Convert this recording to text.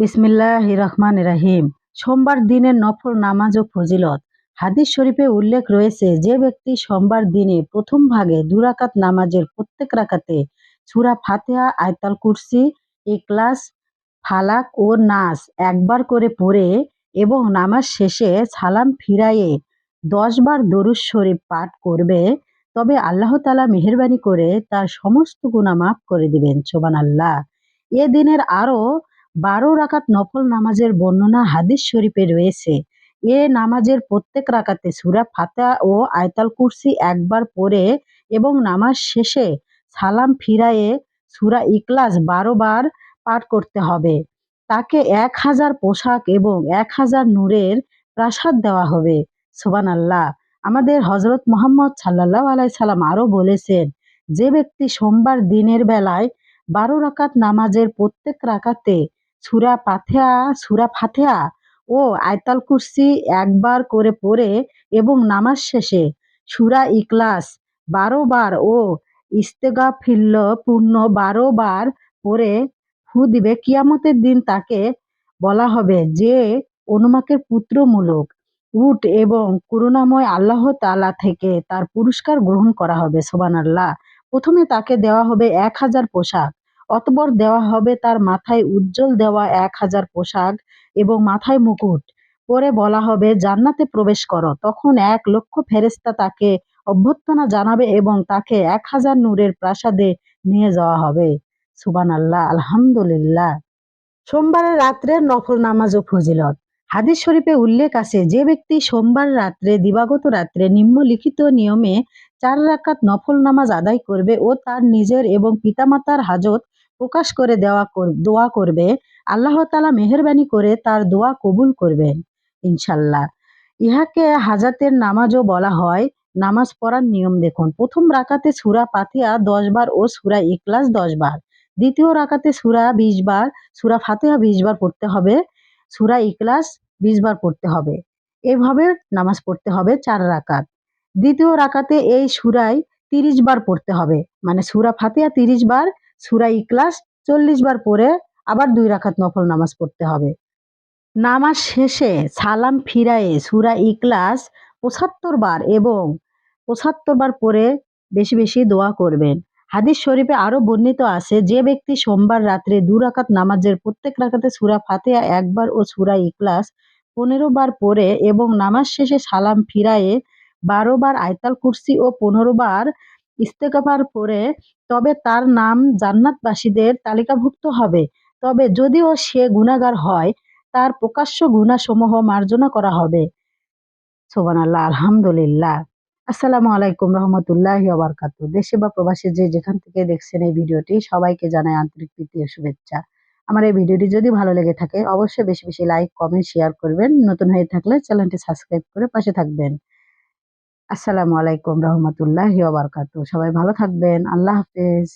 বিসমিল্লাহ রহমান রাহিম। সোমবার দিনের নফল নামাজ ও ফজিলত। হাদিস শরীফে উল্লেখ রয়েছে যে ব্যক্তি সোমবার দিনে প্রথম ভাগে দুরাকাত নামাজের প্রত্যেক রাকাতে সুরা ফাতেহা, আয়তাল কুরসি ইকলাস ফালাক ও নাস একবার করে পড়ে এবং নামাজ শেষে সালাম ফিরাইয়ে দশবার দরুদ শরীফ পাঠ করবে, তবে আল্লাহ তালা মেহরবানি করে তার সমস্ত গুণা মাফ করে দিবেন। সোবান আল্লাহ এ দিনের আরও বারো রাকাত নফল নামাজের বর্ণনা হাদিস শরীফে রয়েছে। এ নামাজের প্রত্যেক রাকাতে সুরা ফাতা ও আয়তাল কুরসি একবার পড়ে এবং নামাজ শেষে সালাম ফিরায়ে সুরা ইকলাস বারো বার পাঠ করতে হবে। তাকে এক হাজার পোশাক এবং এক হাজার নূরের প্রাসাদ দেওয়া হবে। সোবান আল্লাহ আমাদের হজরত মোহাম্মদ সাল্লাহ আলাই সাল্লাম আরও বলেছেন, যে ব্যক্তি সোমবার দিনের বেলায় বারো রাকাত নামাজের প্রত্যেক রাকাতে সুরা পাথেয়া, সুরা ফাতেহা ও আয়তাল কুরসি একবার করে পড়ে এবং নামাজ শেষে। সুরা ইকলাস বারো বার ও ইস্তেগাফিল্ল পূর্ণ বারো বার পড়ে ফু দিবে। কিয়ামতের দিন তাকে বলা হবে যে অনুমাকের পুত্রমূলক উট এবং করুণাময় আল্লাহ তালা থেকে তার পুরস্কার গ্রহণ করা হবে সোবান আল্লাহ প্রথমে তাকে দেওয়া হবে এক হাজার পোশাক। অতপর দেওয়া হবে তার মাথায় উজ্জ্বল দেওয়া এক হাজার পোশাক এবং মাথায় মুকুট। পরে বলা হবে, জান্নাতে প্রবেশ করো। তখন এক লক্ষ ফেরেস্তা তাকে অভ্যর্থনা জানাবে এবং তাকে এক হাজার নূরের প্রাসাদে নিয়ে যাওয়া হবে। সুবান আল্লাহ আলহামদুলিল্লাহ। সোমবারের রাত্রে নফল নামাজ ও ফজিলত। হাদিস শরীফে উল্লেখ আছে, যে ব্যক্তি সোমবার রাত্রে, দিবাগত রাত্রে নিম্নলিখিত নিয়মে চার রাকাত নফল নামাজ আদায় করবে ও তার নিজের এবং পিতামাতার হাজত প্রকাশ করে দেওয়া দোয়া করবে। আল্লাহ তালা মেহরবানি করে তার দোয়া কবুল করবেন ইনশাল্লাহ ইহাকে হাজাতের নামাজও বলা হয়। নামাজ পড়ার নিয়ম দেখুন। প্রথম রাকাতে সুরা পাতিয়া দশ বার ও সুরা ইকলাস দশ বার। দ্বিতীয় রাকাতে সুরা বিশ বার, সুরা ফাতেহা বিশ বার পড়তে হবে। সুরা ইকলাস বিশ বার পড়তে হবে। এভাবে নামাজ পড়তে হবে চার রাকাত। দ্বিতীয় রাকাতে এই সুরাই তিরিশ বার পড়তে হবে। মানে সুরা ফাতেহা তিরিশ বার সুরা ইকলাস চল্লিশ বার পরে আবার দুই রাখাত নফল নামাজ পড়তে হবে। নামাজ শেষে সালাম ফিরায়ে সুরা ইকলাস পঁচাত্তর বার এবং পঁচাত্তর বার পরে বেশি বেশি দোয়া করবেন। হাদিস শরীফে আরও বর্ণিত আছে, যে ব্যক্তি সোমবার রাত্রে দু রাকাত নামাজের প্রত্যেক রাখাতে সুরা ফাতেহা একবার ও সুরা ইকলাস পনেরো বার পরে এবং নামাজ শেষে সালাম ফিরায়ে বারো বার আয়তাল কুরসি ও পনেরো বার ইস্তেকাবার পরে তবে তার নাম জান্নাতবাসীদের তালিকাভুক্ত হবে। তবে যদিও সে গুণাগার হয়, তার প্রকাশ্য গুণাসমূহ মার্জনা করা হবে। সোবান আল্লাহ আলহামদুলিল্লাহ। আসসালামু আলাইকুম রহমতুল্লাহ আবরকাত দেশে বা প্রবাসী যে যেখান থেকে দেখছেন এই ভিডিওটি, সবাইকে জানায় আন্তরিক প্রীতি শুভেচ্ছা। আমার এই ভিডিওটি যদি ভালো লেগে থাকে, অবশ্যই বেশি বেশি লাইক, কমেন্ট, শেয়ার করবেন। নতুন হয়ে থাকলে চ্যানেলটি সাবস্ক্রাইব করে পাশে থাকবেন। আসসালামু আলাইকুম রহমতুল্লাহ বারকাত সবাই ভালো থাকবেন। আল্লাহ হাফেজ।